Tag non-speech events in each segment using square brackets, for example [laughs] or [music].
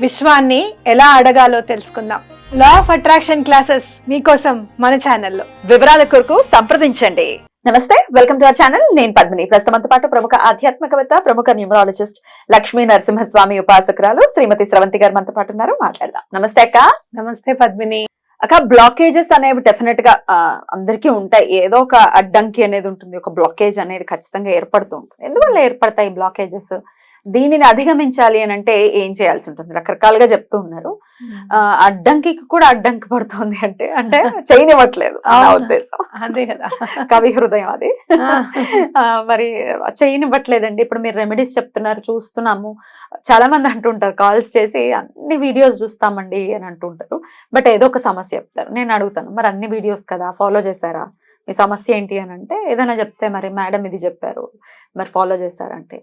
విశ్వాన్ని ఎలా అడగాలో తెలుసుకుందాం. లా ఆఫ్ అట్రాక్షన్ క్లాసెస్ మీకోసం మన ఛానల్లో వివరాల కొరకు సంప్రదించండి. నమస్తే వెల్కమ్ టు అవర్ ఛానల్ నేను పద్మిని. ప్రస్తుతంతో పాటు ప్రముఖ ఆధ్యాత్మికవేత్త ప్రముఖ న్యూమరాలజిస్ట్ లక్ష్మీ నరసింహస్వామి ఉపాసకురాలు శ్రీమతి స్రవంతి గారు మనతో పాటు ఉన్నారు. మాట్లాడదాం. నమస్తే అక్క. నమస్తే పద్మిని. అక్క బ్లాకేజెస్ అనేవి డెఫినెట్గా అందరికీ ఉంటాయి. ఏదో ఒక అడ్డంకి అనేది ఉంటుంది. ఒక బ్లాకేజ్ అనేది ఖచ్చితంగా ఏర్పడుతూ ఉంటుంది. ఎందువల్ల ఏర్పడతాయి బ్లాకేజెస్ దీనిని అధిగమించాలి అని అంటే ఏం చేయాల్సి ఉంటుంది? రకరకాలుగా చెప్తూ ఉన్నారు. ఆ, అడ్డంకికి కూడా అడ్డంకి పడుతుంది అంటే అంటే చేయనివ్వట్లేదు నా. ఉద్దేశం. అదే కదా. కవి హృదయం అది. మరి చేయనివ్వట్లేదండి. ఇప్పుడు మీరు రెమెడీస్ చెప్తున్నారు చూస్తున్నాము. చాలా మంది అంటుంటారు కాల్స్ చేసి అన్ని వీడియోస్ చూస్తామండి అని అంటుంటారు. బట్ ఏదో ఒక సమస్య చెప్తారు. నేను అడుగుతాను మరి అన్ని వీడియోస్ కదా ఫాలో చేశారా? మీ సమస్య ఏంటి? అని అంటే ఏదైనా చెప్తే మరి మేడం ఇది చెప్పారు మరి ఫాలో చేశారంటే.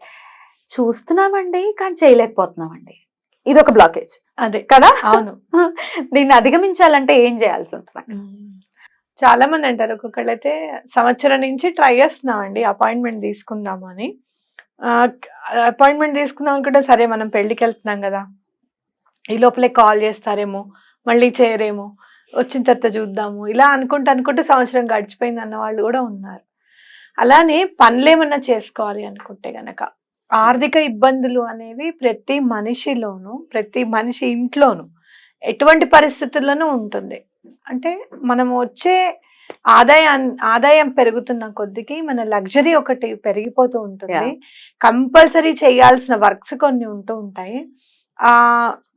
చూస్తున్నామండి కానీ చేయలేకపోతున్నామండి. ఇది ఒక బ్లాకేజ్ అదే. కదా? అవును. [laughs] దీన్ని అధిగమించాలంటే ఏం చేయాల్సి ఉంటుంది? చాలా మంది అంటారు ఒక్కొక్కళ్ళు అయితే సంవత్సరం నుంచి ట్రై చేస్తున్నాం అండి అపాయింట్మెంట్ తీసుకుందాము అని అపాయింట్మెంట్ తీసుకుందాం అనుకుంటే సరే మనం పెళ్ళికి వెళ్తున్నాం కదా. ఈ లోపలే కాల్ చేస్తారేమో మళ్ళీ చేయరేమో వచ్చిన తర్వాత చూద్దాము ఇలా అనుకుంటూ అనుకుంటూ సంవత్సరం గడిచిపోయింది అన్న వాళ్ళు కూడా ఉన్నారు. అలానే పనులేమన్నా చేసుకోవాలి అనుకుంటే గనక ఆర్థిక ఇబ్బందులు అనేవి ప్రతి మనిషిలోను ప్రతి మనిషి ఇంట్లోను ఎటువంటి పరిస్థితుల్లోనూ ఉంటుంది. అంటే మనం వచ్చే ఆదాయం ఆదాయం పెరుగుతున్న కొద్దికి మన లగ్జరీ ఒకటి పెరిగిపోతూ ఉంటుంది. కంపల్సరీ చేయాల్సిన వర్క్స్ కొన్ని ఉంటూ ఉంటాయి.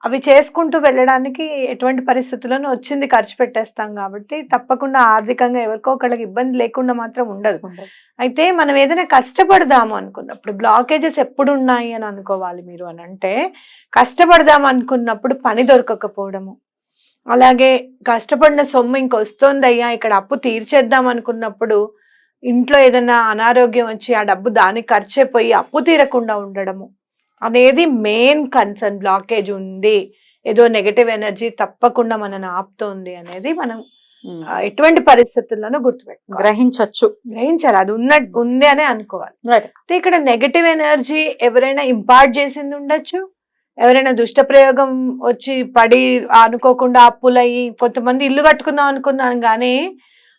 అవి చేసుకుంటూ వెళ్ళడానికి ఎటువంటి పరిస్థితుల్లోనూ వచ్చింది ఖర్చు పెట్టేస్తాం కాబట్టి తప్పకుండా ఆర్థికంగా ఎవరికో ఒకళ్ళకి ఇబ్బంది లేకుండా మాత్రం ఉండదు. అయితే మనం ఏదైనా కష్టపడదాము అనుకున్నప్పుడు బ్లాకేజెస్ ఎప్పుడు ఉన్నాయి అని అనుకోవాలి మీరు అని అంటే కష్టపడదాం అనుకున్నప్పుడు పని దొరకకపోవడము. అలాగే కష్టపడిన సొమ్ము ఇంకొస్తుంది అయ్యా ఇక్కడ అప్పు తీర్చేద్దాం అనుకున్నప్పుడు ఇంట్లో ఏదైనా అనారోగ్యం వచ్చి ఆ డబ్బు దానికి ఖర్చు అయిపోయి అప్పు తీరకుండా ఉండడము. అనేది మెయిన్ కన్సర్న్ బ్లాకేజ్ ఉంది. ఏదో నెగటివ్ ఎనర్జీ తప్పకుండా మనని ఆపుతోంది అనేది మనం ఎటువంటి పరిస్థితుల్లోనూ గుర్తుపెట్టుకోవాలి. గ్రహించొచ్చు. గ్రహించాలి. అది ఉన్న ఉంది అనే అనుకోవాలి. ఇక్కడ నెగటివ్ ఎనర్జీ ఎవరైనా ఇంపార్ట్ చేసింది ఉండొచ్చు. ఎవరైనా దుష్ట ప్రయోగం వచ్చి పడి అనుకోకుండా అప్పులయ్యి కొంతమంది ఇల్లు కట్టుకుందాం అనుకున్నాను కానీ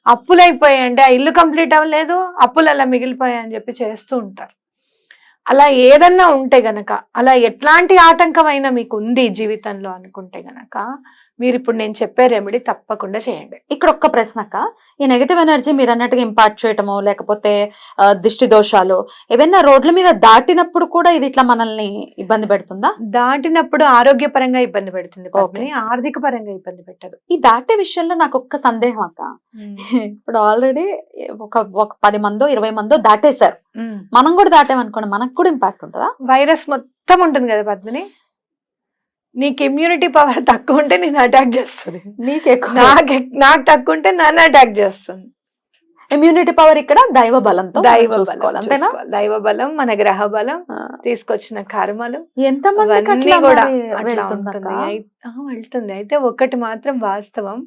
అప్పులైపోయాయండి ఆ ఇల్లు కంప్లీట్ అవ్వలేదు అప్పులు అలా మిగిలిపోయాయి అని చెప్పి చేస్తూ ఉంటారు. అలా ఏదన్నా ఉంటే గనక అలా ఎట్లాంటి ఆటంకమైనా మీకు ఉంది జీవితంలో అనుకుంటే గనక మీరు ఇప్పుడు నేను చెప్పే రెమెడీ తప్పకుండా చేయండి. ఇక్కడ ఒక్క ప్రశ్న అక్క. ఈ నెగటివ్ ఎనర్జీ మీరు అన్నట్టుగా ఇంపార్ట్ చేయటమో లేకపోతే దిష్టి దోషాలు ఏవైనా రోడ్ల మీద దాటినప్పుడు కూడా ఇది ఇట్లా మనల్ని ఇబ్బంది పెడుతుందా? దాటినప్పుడు ఆరోగ్యపరంగా ఇబ్బంది పెడుతుంది ఆర్థిక పరంగా ఇబ్బంది పెట్టదు. ఈ దాటే విషయంలో నాకు ఒక్క సందేహం అక్క. [laughs] ఇప్పుడు ఆల్రెడీ ఒక ఒక పది మందో ఇరవై మందో దాటేశారు. మనం కూడా దాటామనుకోండి మనకు కూడా ఇంపాక్ట్ ఉంటుందా? వైరస్ మొత్తం ఉంటుంది కదా పద్మిని. నీకు ఇమ్యూనిటీ పవర్ తక్కువ ఉంటే నేను అటాక్ చేస్తుంది. నీకు ఎక్కువ నాకు నాకు తక్కువ ఉంటే నన్ను అటాక్ చేస్తుంది. ఇమ్యూనిటీ పవర్ ఇక్కడ దైవ బలంతో దైవ చూసుకోవాలి అంతేనా. దైవ బలం మన గ్రహ బలం తీసుకొచ్చిన కర్మలు ఎంత కూడా అట్లా? ఉంటుంది. వెళ్తుంది. అయితే ఒకటి మాత్రం వాస్తవం.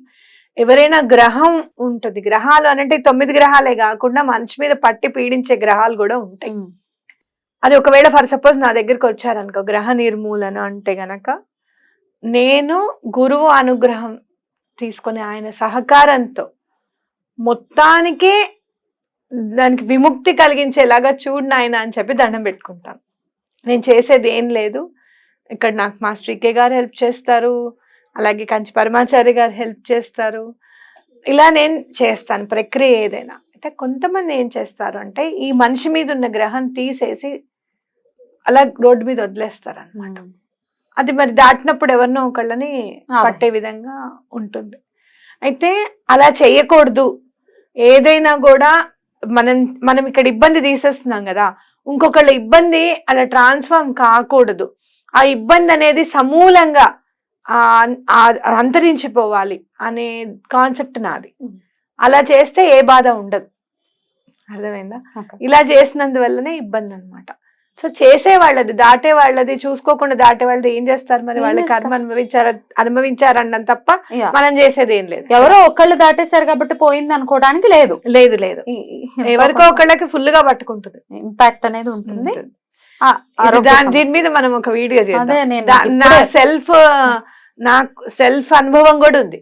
ఎవరైనా గ్రహం ఉంటుంది. గ్రహాలు అంటే తొమ్మిది గ్రహాలే కాకుండా మనిషి మీద పట్టి పీడించే గ్రహాలు కూడా ఉంటాయి. అది ఒకవేళ ఫర్ సపోజ్ నా దగ్గరికి వచ్చారనుకో గ్రహ నిర్మూలన అంటే గనక నేను గురువు అనుగ్రహం తీసుకొని ఆయన సహకారంతో మొత్తానికే దానికి విముక్తి కలిగించేలాగా చూడు నాయన అని చెప్పి దండం పెట్టుకుంటాను. నేను చేసేది ఏం లేదు. ఇక్కడ నాకు మాస్టర్ ఈకే గారు హెల్ప్ చేస్తారు. అలాగే కంచి పరమాచారి గారు హెల్ప్ చేస్తారు. ఇలా నేను చేస్తాను ప్రక్రియ ఏదైనా. అయితే కొంతమంది ఏం చేస్తారు అంటే ఈ మనిషి మీద ఉన్న గ్రహం తీసేసి అలా రోడ్డు మీద వదిలేస్తారు అనమాట అది మరి దాటినప్పుడు ఎవరినో ఒకళ్ళని పట్టే. విధంగా ఉంటుంది. అయితే అలా చేయకూడదు. ఏదైనా కూడా మనం మనం ఇక్కడ ఇబ్బంది తీసేస్తున్నాం కదా. ఇంకొకళ్ళ ఇబ్బంది అలా ట్రాన్స్ఫార్మ్ కాకూడదు. ఆ ఇబ్బంది అనేది సమూలంగా అంతరించిపోవాలి అనే కాన్సెప్ట్ నాది. అలా చేస్తే ఏ బాధ ఉండదు. అర్థమైందా. ఇలా చేసినందువల్లనే ఇబ్బంది అన్నమాట సో చేసే వాళ్ళది దాటే వాళ్ళది చూసుకోకుండా దాటే వాళ్ళది ఏం చేస్తారు మరి? ఏం వాళ్ళ చేస్తారు? కర్మ అనుభవించార అనుభవించారన్నం తప్ప. మనం చేసేది ఏం లేదు. ఎవరో ఒకళ్ళు దాటేశారు కాబట్టి పోయింది అనుకోవడానికి లేదు. లేదు లేదు. ఎవరికో ఒకళ్ళకి ఫుల్గా పట్టుకుంటుంది. ఇంపాక్ట్ అనేది ఉంటుంది. దాని మీద. మనం ఒక వీడియో చేద్దాం. నా సెల్ఫ్ నాకు సెల్ఫ్ అనుభవం కూడా ఉంది.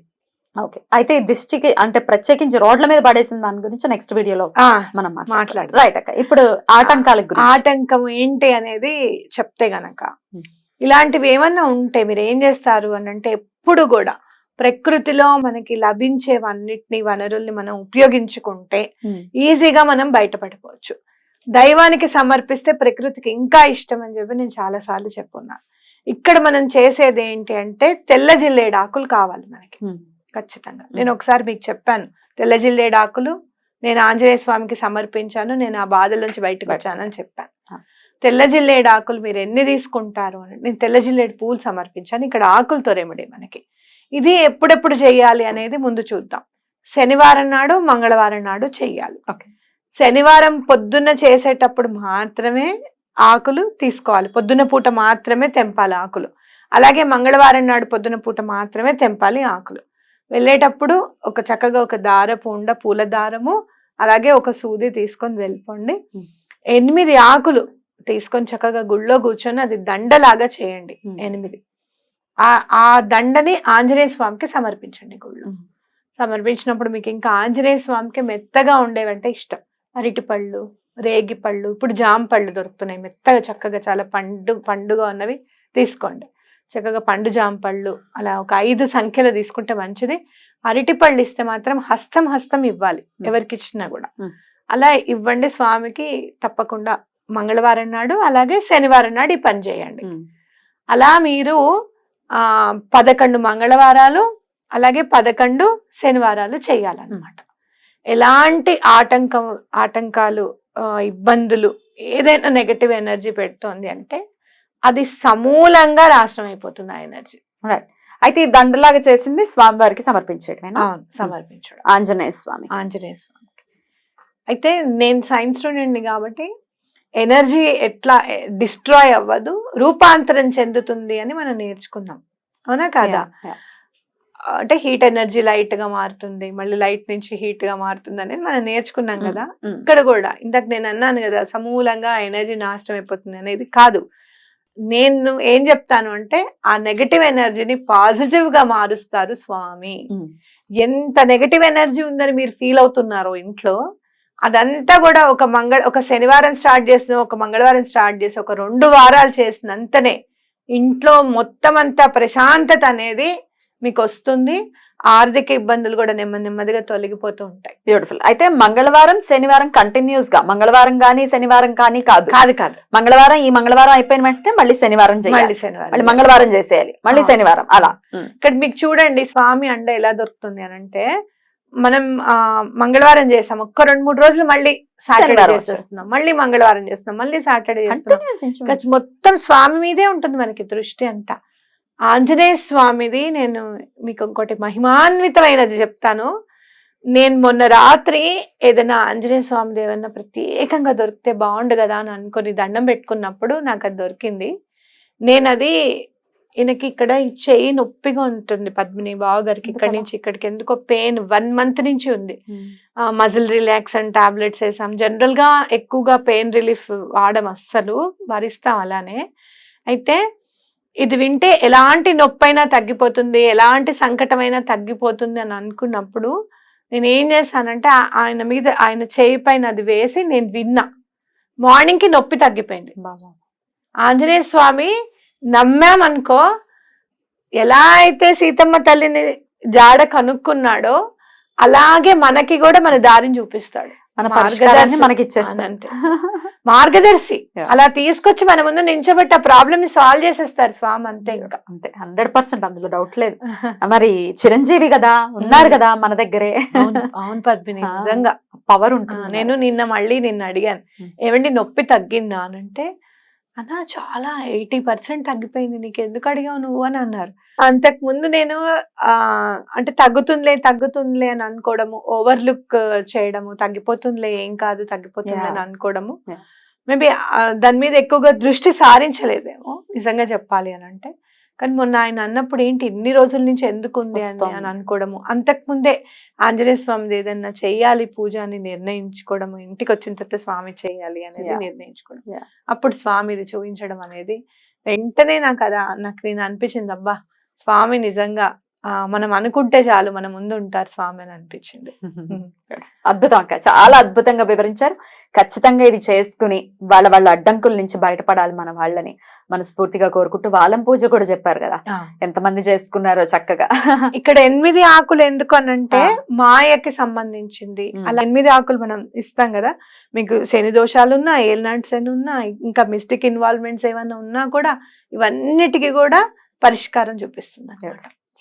ఓకే. అయితే ఈ దిష్టికి అంటే ప్రత్యేకించి రోడ్ల మీద పడేసిన దాని గురించి నెక్స్ట్ వీడియోలో మనం మాట్లాడదాం. రైట్ అక్క. ఇప్పుడు ఆటంకాల గురించి. ఆటంకం ఏంటి అనేది చెప్తే గనక Hmm. ఇలాంటివి ఏమన్నా ఉంటే మీరు ఏం చేస్తారు అని అంటే ఎప్పుడు కూడా ప్రకృతిలో మనకి లభించేవన్నిటిని వనరుల్ని మనం ఉపయోగించుకుంటే ఉమ్, ఈజీగా మనం బయటపడిపోవచ్చు. దైవానికి సమర్పిస్తే ప్రకృతికి ఇంకా ఇష్టం అని చెప్పి నేను చాలా సార్లు చెప్పున్నాను. ఇక్కడ మనం చేసేది ఏంటి అంటే తెల్ల జిల్లేడు ఆకులు కావాలి మనకి. ఉమ్, ఖచ్చితంగా. నేను ఒకసారి మీకు చెప్పాను తెల్ల జిల్లేడు ఆకులు నేను ఆంజనేయ స్వామికి సమర్పించాను నేను ఆ బాధల నుంచి బయటకు బయట. వచ్చానని చెప్పాను. తెల్ల జిల్లేడు ఆకులు మీరు ఎన్ని తీసుకుంటారు అని నేను తెల్ల జిల్లేడు పూలు సమర్పించాను ఇక్కడ ఆకులతో రెమెడీ మనకి. ఇది ఎప్పుడెప్పుడు చేయాలి అనేది ముందు చూద్దాం. శనివారం నాడు మంగళవారం నాడు చెయ్యాలి. ఓకే. శనివారం పొద్దున్న చేసేటప్పుడు మాత్రమే ఆకులు తీసుకోవాలి. పొద్దున్న పూట మాత్రమే తెంపాలి ఆకులు. అలాగే మంగళవారం నాడు పొద్దున పూట మాత్రమే తెంపాలి ఆకులు. వెళ్ళేటప్పుడు ఒక చక్కగా ఒక దారపు ఉండ పూల దారము అలాగే ఒక సూది తీసుకొని వెళ్ళిపోండి. ఎనిమిది ఆకులు తీసుకొని చక్కగా గుళ్ళో కూర్చొని అది దండలాగా చేయండి. ఎనిమిది. ఆ ఆ దండని ఆంజనేయ స్వామికి సమర్పించండి గుళ్ళో. సమర్పించినప్పుడు మీకు ఇంకా ఆంజనేయ స్వామికి మెత్తగా ఉండేవంటే ఇష్టం. అరటి పళ్ళు రేగి పళ్ళు ఇప్పుడు జామ పళ్ళు దొరుకుతున్నాయి. మెత్తగా చక్కగా చాలా పండు పండుగ ఉన్నవి తీసుకోండి. చక్కగా పండు జామ పళ్ళు అలా ఒక ఐదు సంఖ్యలో తీసుకుంటే మంచిది. అరటి పళ్ళు ఇస్తే మాత్రం హస్తం హస్తం ఇవ్వాలి. ఎవరికి ఇచ్చినా కూడా. అలా ఇవ్వండి స్వామికి తప్పకుండా మంగళవారం నాడు అలాగే శనివారం నాడు ఈ పని చేయండి. అలా మీరు ఆ పదకొండు మంగళవారాలు అలాగే పదకొండు శనివారాలు చేయాలన్నమాట. ఎలాంటి ఆటంకం ఆటంకాలు ఇబ్బందులు ఏదైనా నెగటివ్ ఎనర్జీ పెడుతోంది అంటే అది సమూలంగా నాశనం అయిపోతుంది ఆ ఎనర్జీ. అయితే ఈ దండలాగా చేసింది స్వామి వారికి సమర్పించేయడమేనా? అవును సమర్పించడం. ఆంజనేయ స్వామి. ఆంజనేయ స్వామికి అయితే నేను సైన్స్ స్టూడెంట్ని కాబట్టి ఎనర్జీ ఎట్లా డిస్ట్రాయ్ అవ్వదు రూపాంతరం చెందుతుంది అని మనం నేర్చుకున్నాం అవునా కాదా. అంటే హీట్ ఎనర్జీ లైట్గా మారుతుంది మళ్ళీ లైట్ నుంచి హీట్గా మారుతుంది అనేది మనం నేర్చుకున్నాం కదా. ఉమ్, ఇక్కడ కూడా ఇందాక నేను అన్నాను కదా సమూలంగా ఎనర్జీ నాశనం అయిపోతుంది అనేది కాదు. నేను ఏం చెప్తాను అంటే ఆ నెగటివ్ ఎనర్జీని పాజిటివ్గా మారుస్తారు స్వామి. ఎంత నెగటివ్ ఎనర్జీ ఉందని మీరు ఫీల్ అవుతున్నారో ఇంట్లో అదంతా కూడా ఒక మంగళ ఒక శనివారం స్టార్ట్ చేసిన ఒక మంగళవారం స్టార్ట్ చేసి ఒక రెండు వారాలు చేసినంతనే ఇంట్లో మొత్తం అంతా ప్రశాంతత అనేది మీకు వస్తుంది ఆర్థిక ఇబ్బందులు కూడా నెమ్మది నెమ్మదిగా తొలగిపోతూ ఉంటాయి. బ్యూటిఫుల్ అయితే మంగళవారం శనివారం కంటిన్యూస్గా మంగళవారం కానీ శనివారం కానీ కాదు. కాదు కాదు. మంగళవారం ఈ మంగళవారం అయిపోయిన వెంటనే మళ్ళీ శనివారం చేయాలి. మళ్ళీ మళ్ళీ శనివారం మంగళవారం చేసేయాలి. మళ్ళీ. శనివారం. అలా. ఇక్కడ మీకు చూడండి స్వామి అండ ఎలా దొరుకుతుంది అని అంటే మనం ఆ మంగళవారం చేస్తాం ఒక్క రెండు మూడు రోజులు మళ్ళీ సాటర్డే చేసేస్తున్నాం. మళ్ళీ మంగళవారం చేస్తున్నాం. మళ్ళీ సాటర్డే చేస్తున్నాం. మొత్తం స్వామి మీదే ఉంటుంది మనకి దృష్టి అంతా. ఆంజనేయ స్వామిది నేను మీకు ఇంకోటి మహిమాన్వితమైనది చెప్తాను. నేను మొన్న రాత్రి ఏదైనా ఆంజనేయ స్వామిది ఏదైనా ప్రత్యేకంగా దొరికితే బాగుండు కదా అని అనుకుని దండం పెట్టుకున్నప్పుడు నాకు అది దొరికింది. నేను అది ఈయనకి ఇక్కడ ఈ చెయ్యి నొప్పిగా ఉంటుంది పద్మిని బావ గారికి ఇక్కడి? నుంచి ఇక్కడికి ఎందుకో పెయిన్ వన్ మంత్ నుంచి ఉంది. మజిల్ రిలాక్సన్ టాబ్లెట్స్ వేసాం. జనరల్గా ఎక్కువగా పెయిన్ రిలీఫ్ వాడడం అస్సలు భరిస్తాం అలానే. అయితే ఇది వింటే ఎలాంటి నొప్పైనా తగ్గిపోతుంది ఎలాంటి సంకటమైనా తగ్గిపోతుంది అని అనుకున్నప్పుడు నేను ఏం చేశానంటే ఆయన మీద ఆయన చేయి పైన అది వేసి నేను విన్నా. మార్నింగ్కి నొప్పి తగ్గిపోయింది. బాబా. ఆంజనేయ స్వామి నమ్మామనుకో ఎలా అయితే సీతమ్మ తల్లిని జాడ కనుక్కున్నాడో అలాగే మనకి కూడా మన దారిని చూపిస్తాడు. మన మార్గదర్శి- పరిష్కారాన్ని మనకి. మార్గదర్శి. అలా తీసుకొచ్చి మన ముందు నించోబెట్టి ఆ ప్రాబ్లమ్ని సాల్వ్ చేసేస్తారు స్వామి అంతే ఇంకా. అంతే. హండ్రెడ్ పర్సెంట్ అందులో డౌట్ లేదు. మరి చిరంజీవి కదా ఉన్నారు. [laughs] కదా మన దగ్గరే. అవును పద్మిని [laughs] నిజంగా. పవర్ ఉంటుంది నేను నిన్న మళ్ళీ నిన్న అడిగాను. ఏమండి నొప్పి తగ్గిందా? అని అంటే అన్న చాలా ఎయిటీ పర్సెంట్ తగ్గిపోయింది. నీకు ఎందుకు అడిగావు నువ్వు? అని అన్నారు. అంతకు ముందు నేను ఆ అంటే తగ్గుతుందిలే తగ్గుతుందిలే అని అనుకోవడము ఓవర్ లుక్ చేయడము తగ్గిపోతుందిలే ఏం కాదు తగ్గిపోతుంది అని. అనుకోవడము. మేబీ దాని మీద ఎక్కువగా దృష్టి సారించలేదేమో నిజంగా చెప్పాలి అని అంటే కానీ మొన్న ఆయన అన్నప్పుడు ఏంటి ఇన్ని రోజుల నుంచి ఎందుకు ఉంది అని. అని అనుకోవడము అంతకు ముందే ఆంజనేయ స్వామిది ఏదన్నా చెయ్యాలి పూజ అని నిర్ణయించుకోవడము ఇంటికి వచ్చిన తర్వాత స్వామి చేయాలి అనేది. నిర్ణయించుకోవడం. అప్పుడు స్వామి ఇది చూపించడం అనేది వెంటనే నాకు అదా నాకు నేను అనిపించింది అబ్బా స్వామి నిజంగా ఆ, మనం అనుకుంటే చాలు మన ముందు ఉంటారు స్వామి అని అనిపించింది. [laughs] అద్భుతం అక్క. చాలా అద్భుతంగా వివరించారు. ఖచ్చితంగా ఇది చేసుకుని వాళ్ళ వాళ్ళ అడ్డంకుల నుంచి బయటపడాలి మన వాళ్ళని మనస్ఫూర్తిగా కోరుకుంటూ వాళ్ళం పూజ కూడా చెప్పారు కదా. ఎంతమంది చేసుకున్నారో చక్కగా. [laughs] ఇక్కడ ఎనిమిది ఆకులు ఎందుకు అనంటే. మాయకి సంబంధించింది. అలా ఎనిమిది ఆకులు మనం ఇస్తాం కదా. మీకు శని దోషాలు ఉన్నా ఏల్నాట్స్ అని ఉన్నా ఇంకా మిస్టేక్ ఇన్వాల్వ్మెంట్స్ ఏమైనా ఉన్నా కూడా ఇవన్నిటికీ కూడా పరిష్కారం చూపిస్తుంది.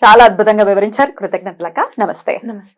చాలా అద్భుతంగా వివరించారు. కృతజ్ఞతలక్క. నమస్తే. నమస్తే.